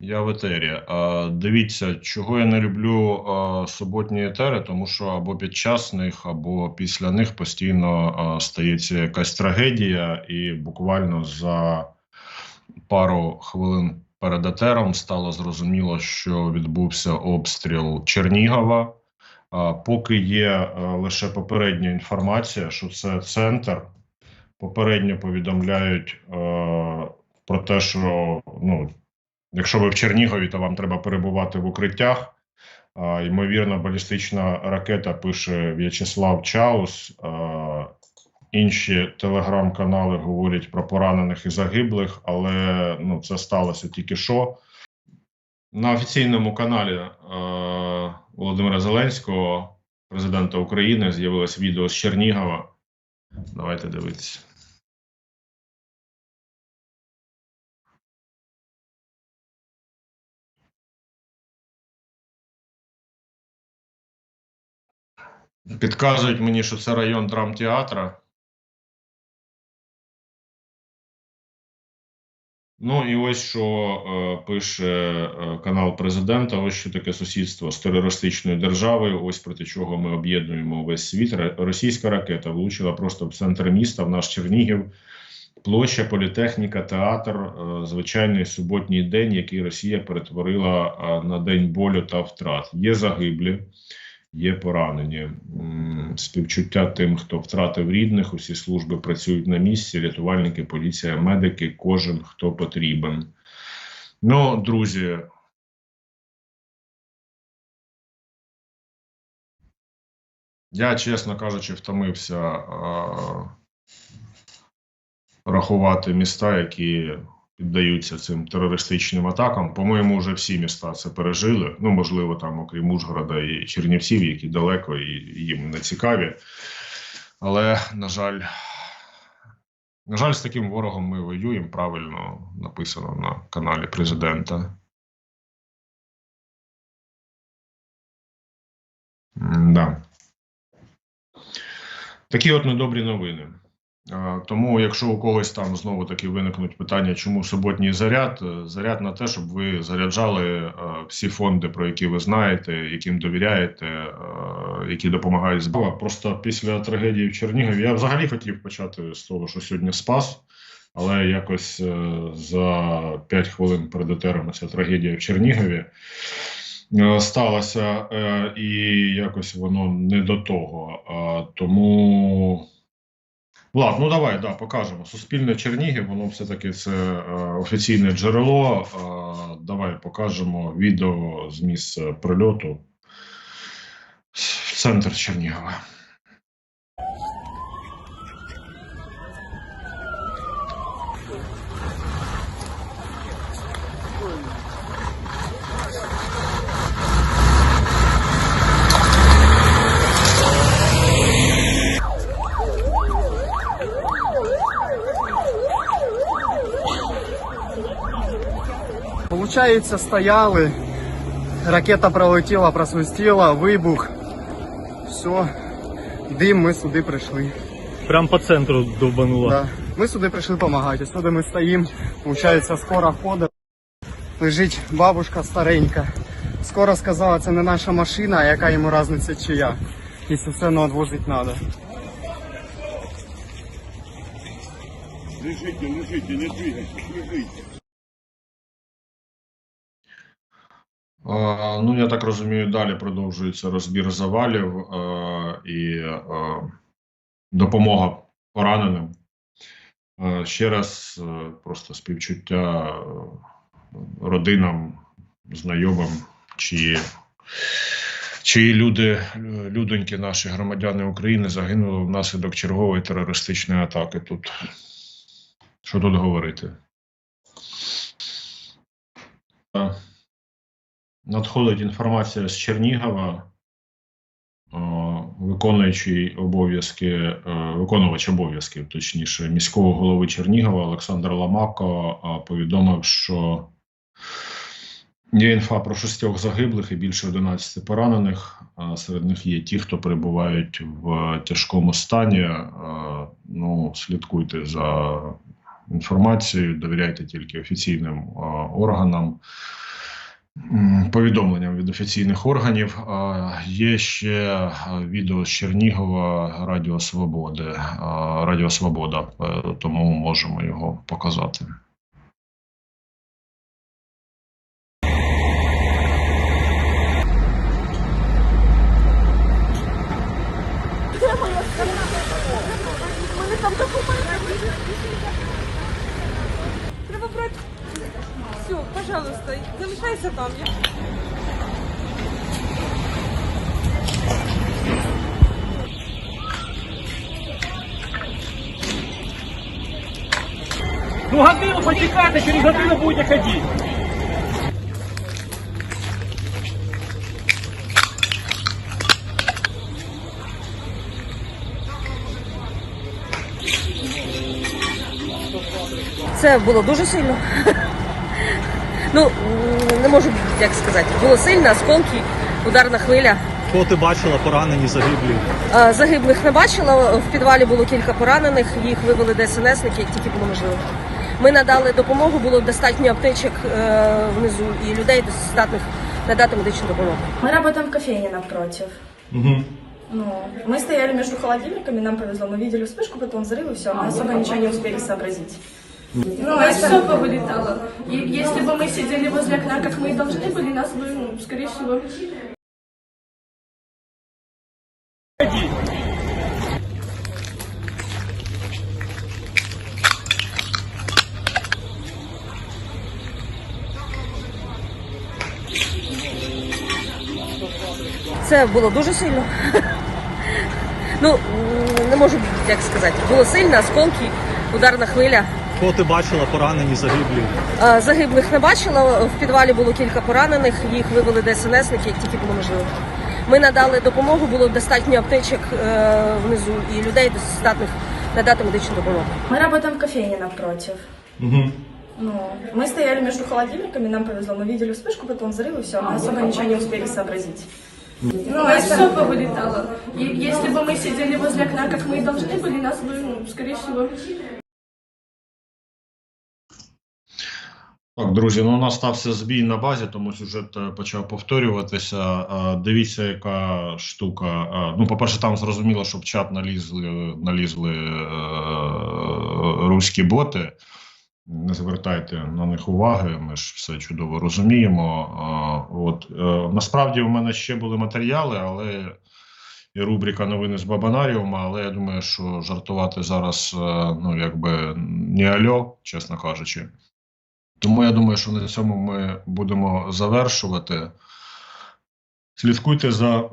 Я в етері. А, дивіться, чого я не люблю а, суботні етери, тому що або під час них, або після них постійно а, стається якась трагедія, і буквально за пару хвилин перед етером стало зрозуміло, що відбувся обстріл Чернігова. А, поки є а, лише попередня інформація, що це центр. Попередньо повідомляють е, про те, що ну, Якщо ви в Чернігові, то вам треба перебувати в укриттях. Ймовірно, балістична ракета пише В'ячеслав Чаус. Інші телеграм-канали говорять про поранених і загиблих, але ну, це сталося тільки що. На офіційному каналі е, Володимира Зеленського, президента України, з'явилось відео з Чернігова. Давайте дивитися. Підказують мені, що це район драмтеатра. Ну і ось що е, пише е, канал президента. Ось що таке сусідство з терористичною державою. Ось проти чого ми об'єднуємо весь світ. Російська ракета влучила просто в центр міста, в наш Чернігів. Площа, політехніка, театр, е, звичайний суботній день, який Росія перетворила е, на день болю та втрат. Є загиблі, є поранені. Співчуття тим, хто втратив рідних, усі служби працюють на місці, рятувальники, поліція, медики, кожен хто потрібен. Ну, друзі. Я, чесно кажучи, втомився а, рахувати міста, які піддаються цим терористичним атакам. По-моєму, вже всі міста це пережили. Ну, можливо, там, окрім Ужгорода і Чернівців, які далеко і їм не цікаві. Але, на жаль, на жаль, з таким ворогом ми воюємо. Правильно написано на каналі президента. Да. Такі от недобрі новини. Тому, якщо у когось там знову таки виникнуть питання, чому суботній заряд, е, заряд на те, щоб ви заряджали е, всі фонди, про які ви знаєте, яким довіряєте, е, які допомагають збава. Просто після трагедії в Чернігові я взагалі хотів почати з того, що сьогодні спас, але якось за 5 хвилин перед етером ця трагедія в Чернігові сталося, е, і якось воно не до того. Тому. Влад, ну давай да, покажемо. Суспільне Чернігів, воно все-таки це е, офіційне джерело. Е, давай покажемо відео з місця прильоту в центр Чернігова. Получається, стояли, ракета пролетіла, просвистіла, вибух. Все, дим, ми сюди прийшли. Прям по центру довбануло. Да. Ми сюди прийшли допомагати. Сюди ми стоїмо, получається, скоро ходить. Лежить бабушка старенька. Скоро сказала, це не наша машина, а яка йому різниця чия. Якщо все одно відвозити треба. Лежите, лежите, не двигайтесь, лежите. Ну, я так розумію, далі продовжується розбір завалів е, і е, допомога пораненим. Е, ще раз просто співчуття родинам, знайомим, чиї, чиї люди, людоньки, наші громадяни України загинули внаслідок чергової терористичної атаки. Тут що тут говорити? Надходить інформація з Чернігова, е, виконуючий обов'язки, е, виконувач обов'язків, точніше, міського голови Чернігова Олександр Ламако е, повідомив, що є інфа про шістьох загиблих і більше 11 поранених. Серед них є ті, хто перебувають в тяжкому стані. Ну, слідкуйте за інформацією, довіряйте тільки офіційним органам. Повідомленням від офіційних органів. Є ще відео з Чернігова Радіо Свободи. Радіо Свобода, е, тому можемо його показати. Треба брати. Все, пожалуйста, залишайся там. Я... Годину почекати, через годину будете ходити. Це було дуже сильно. Ну, не можу як сказати. Було сильно, осколки, ударна хвиля. Кого ти бачила, поранені, загиблі? Загиблих не бачила. В підвалі було кілька поранених. Їх вивели ДСНСники, як тільки було можливо. Ми надали допомогу, було достатньо аптечок е, внизу і людей здатних надати медичну допомогу. Мы работаем в кофейне напротив. Угу. Ну, мы стояли между холодильниками, нам повезло, мы видели вспышку, потом взрыв и все, мы особо ничего не успели сообразить. Ну, а все повылетало. И если бы мы сидели возле окна, как мы и должны были, нас бы, ну, скорее всего, Це було дуже сильно. Ну, м, не можу як сказати. Було сильно, осколки, ударна хвиля. Кого ти бачила, поранені, загиблі? Е, Загиблих не бачила. В підвалі було кілька поранених. Їх вивели ДСНСники, як тільки було можливо. Ми надали допомогу, було достатньо аптечок е, внизу і людей здатних надати медичну допомогу. Мы работаем в кофейне напротив. Угу. Ну, мы стояли между холодильниками, нам повезло, мы видели вспышку, потом взрыв и все, мы особо ничего не успели сообразить. ну, а все повылетало. И если бы мы сидели возле окна, как мы и должны были, нас бы, ну, скорее всего, Так, друзі, ну у нас стався збій на базі, тому сюжет е, почав повторюватися. Е, Дивіться, яка штука. Е, Ну, по-перше, там зрозуміло, що в чат налізли, налізли е, руські боти. Не звертайте на них уваги, ми ж все чудово розуміємо. От е, насправді у мене ще були матеріали, але і рубрика новини з Бабанаріума, але я думаю, що жартувати зараз, е, ну якби не альо, чесно кажучи. Тому я думаю, що на цьому ми будемо завершувати. Слідкуйте за